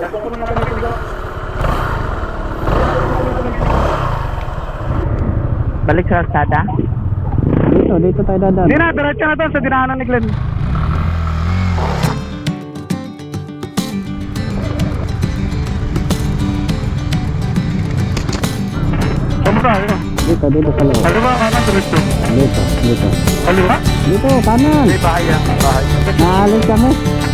Balik sa kalsada? Dito, dito tayo dadaan. Hindi na, diretso na to sa dinaanan ni Glenn. Kamu tayo? Dito, dito sa loob. Kaliwa, kanan, diretso. Dito, dito. Kaliwa? Dito, kanan. May bahay yan, bahay. Naalis kami.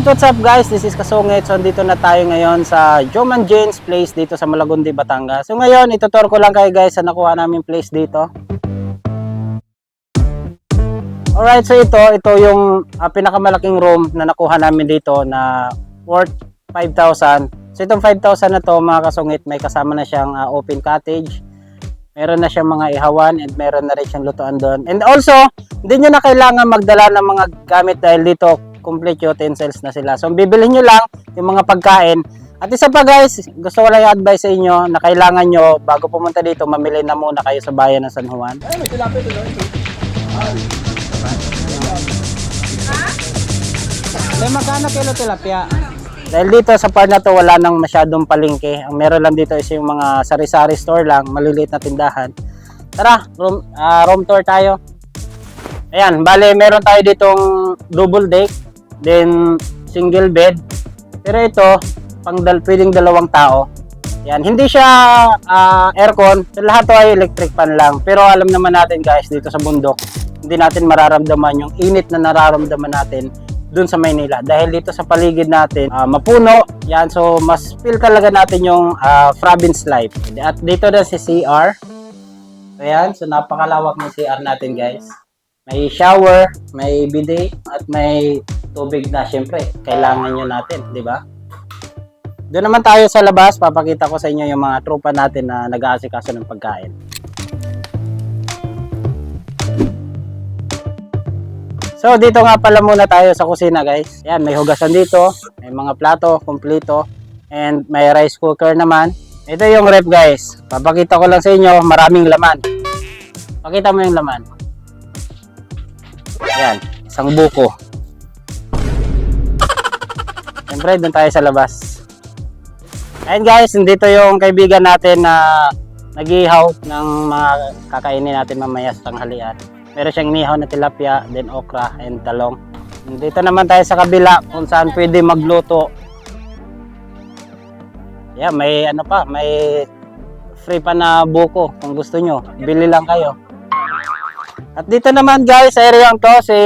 Alright, what's up guys? This is Kasungit. So, dito na tayo ngayon sa Joman Jane's Place dito sa Malagundi, Batangas. So, ngayon, itutur ko lang kayo guys sa nakuha namin place dito. Alright, so ito, ito yung ah, pinakamalaking room na nakuha namin dito na worth 5,000. So, itong 5,000 na to mga kasungit, may kasama na siyang ah, open cottage. Meron na siyang mga ihawan and meron na rin siyang lutuan doon. And also, hindi nyo na kailangan magdala ng mga gamit dahil dito complete utensils na sila. So, bibilhin nyo lang yung mga pagkain. At isa pa guys, gusto ko lang i-advise sa inyo na kailangan nyo, bago pumunta dito, mamili na muna kayo sa bayan ng San Juan. May magkano kilo tilapia? Dahil dito sa part na to wala nang masyadong palengke. Ang meron lang dito is yung mga sari-sari store lang, maliliit na tindahan. Tara, room, ah, room tour tayo. Ayan, bale meron tayo ditong double deck, then single bed. Pero ito, pang dal pwedeng dalawang tao. Yan, hindi siya ah, aircon. So, lahat to ay electric fan lang. Pero alam naman natin guys, dito sa bundok, hindi natin mararamdaman yung init na nararamdaman natin dun sa Maynila. Dahil dito sa paligid natin, ah, mapuno. Yan, so mas feel talaga natin yung ah, province life. At dito na si CR. So yan, so napakalawak ng CR natin guys. May shower, may bidet, at may tubig na syempre. Kailangan nyo natin, di ba? Doon naman tayo sa labas, papakita ko sa inyo yung mga tropa natin na nag-aasikaso ng pagkain. So dito nga pala muna tayo sa kusina guys. Yan, may hugasan dito, may mga plato, kumpleto, and may rice cooker naman. Ito yung rep guys. Papakita ko lang sa inyo, maraming laman. Pakita mo yung laman. Yan, isang buko. Siyempre, doon tayo sa labas. Ayan guys, dito yung kaibigan natin na nag-ihaw ng mga kakainin natin mamaya sa tanghalian. Meron siyang nihaw na tilapia, then okra and talong. Dito naman tayo sa kabila kung saan pwede magluto. Yeah, may ano pa, may free pa na buko kung gusto nyo. Bili lang kayo. At dito naman guys, area to, si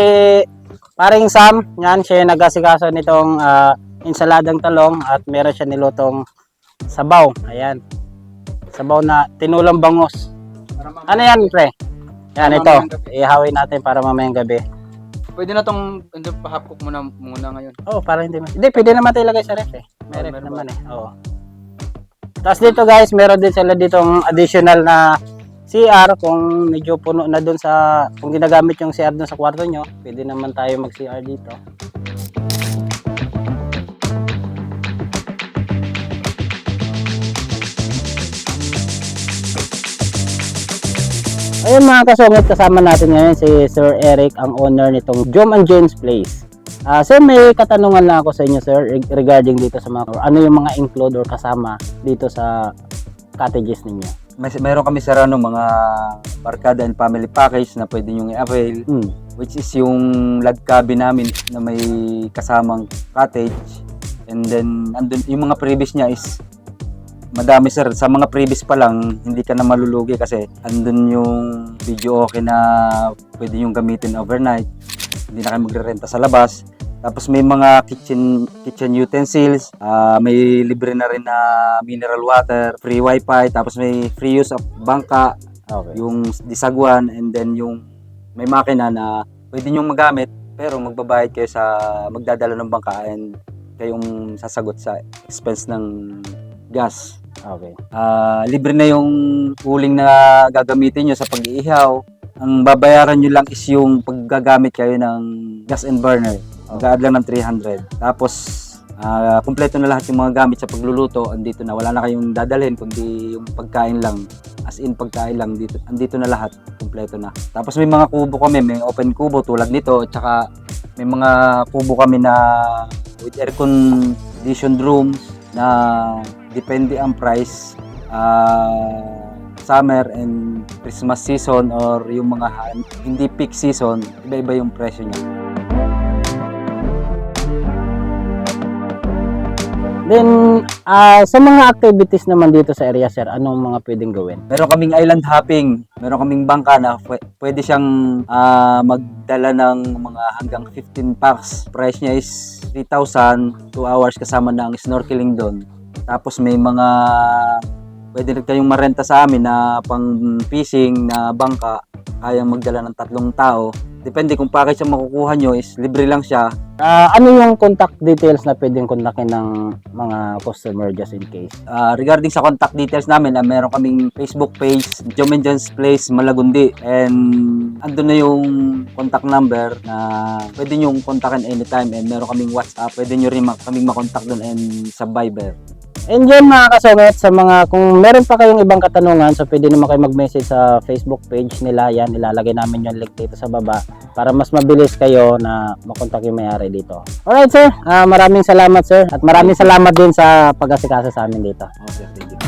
paring Sam, yan, siya yung nag-asikaso nitong ah, insaladang talong at meron siya nilutong sabaw. Ayan. Sabaw na tinulang bangus. Ano yan, pre? Yan, ito. Ihawin natin para mamayang gabi. Pwede na tong pa-half cook muna muna ngayon. Oo, oh, para hindi ma- Hindi, pwede naman tayo ilagay sa ref eh. May Oh, ref naman eh. Oo. Tapos dito guys, meron din sila ditong additional na CR kung medyo puno na dun sa kung ginagamit yung CR dun sa kwarto nyo, pwede naman tayo mag-CR dito. Ayun mga kasungit, kasama natin ngayon si Sir Eric, ang owner nitong Jom and James Place. Ah, sir, may katanungan lang ako sa inyo, sir, reg- regarding dito sa mga, ano yung mga include or kasama dito sa cottages ninyo. May, mayroon kami sa ano, mga barkada and family package na pwede nyo i-avail Hmm. which is yung log cabin namin na may kasamang cottage and then andun, yung mga previous niya is madami sir. Sa mga previous pa lang hindi ka na malulugi kasi andun yung video okay na pwede yung gamitin overnight. Hindi na kayo magrerenta sa labas. Tapos may mga kitchen kitchen utensils, ah, may libre na rin na mineral water, free wifi, tapos may free use of bangka, Okay. yung disagwan, and then yung may makina na pwede nyo magamit, pero magbabayad kayo sa magdadala ng bangka and kayong sasagot sa expense ng gas. Okay. Ah, libre na yung uling na gagamitin nyo sa pag-iihaw. Ang babayaran nyo lang is yung paggagamit kayo ng gas and burner. Mag-add lang ng 300. Tapos, ah, kumpleto na lahat yung mga gamit sa pagluluto. Andito na. Wala na kayong dadalhin, kundi yung pagkain lang. As in, pagkain lang. Dito, andito na lahat. Kumpleto na. Tapos may mga kubo kami. May open kubo tulad nito. At saka may mga kubo kami na with air conditioned rooms na depende ang price. Ah, summer and Christmas season or yung mga hindi peak season, iba-iba yung presyo niya. Then, ah, sa mga activities naman dito sa area, sir, anong mga pwedeng gawin? Meron kaming island hopping, meron kaming bangka na pwe- pwede siyang ah, magdala ng mga hanggang 15 packs. Price niya is 3,000, 2 hours kasama ang snorkeling doon. Tapos may mga pwede rin kayong marenta sa amin na pang fishing na bangka, kayang magdala ng tatlong tao. Depende kung package ang makukuha nyo is libre lang siya. Ah, ano yung contact details na pwedeng kontakin ng mga customer just in case? Ah, regarding sa contact details namin, ah, meron kaming Facebook page, Jom and John's Place, Malagundi. And andun na yung contact number na pwede nyo kontakin anytime. And meron kaming WhatsApp, pwede nyo rin ma- kaming makontak doon and sa Viber. And yun mga kasungit, sa mga, kung meron pa kayong ibang katanungan, so pwede naman kayo mag-message sa Facebook page nila. Yan, ilalagay namin yung link dito sa baba para mas mabilis kayo na makontak yung may-ari dito. Alright sir, Ah, maraming salamat sir. At maraming salamat din sa pag-asikasa sa amin dito. Okay, thank you.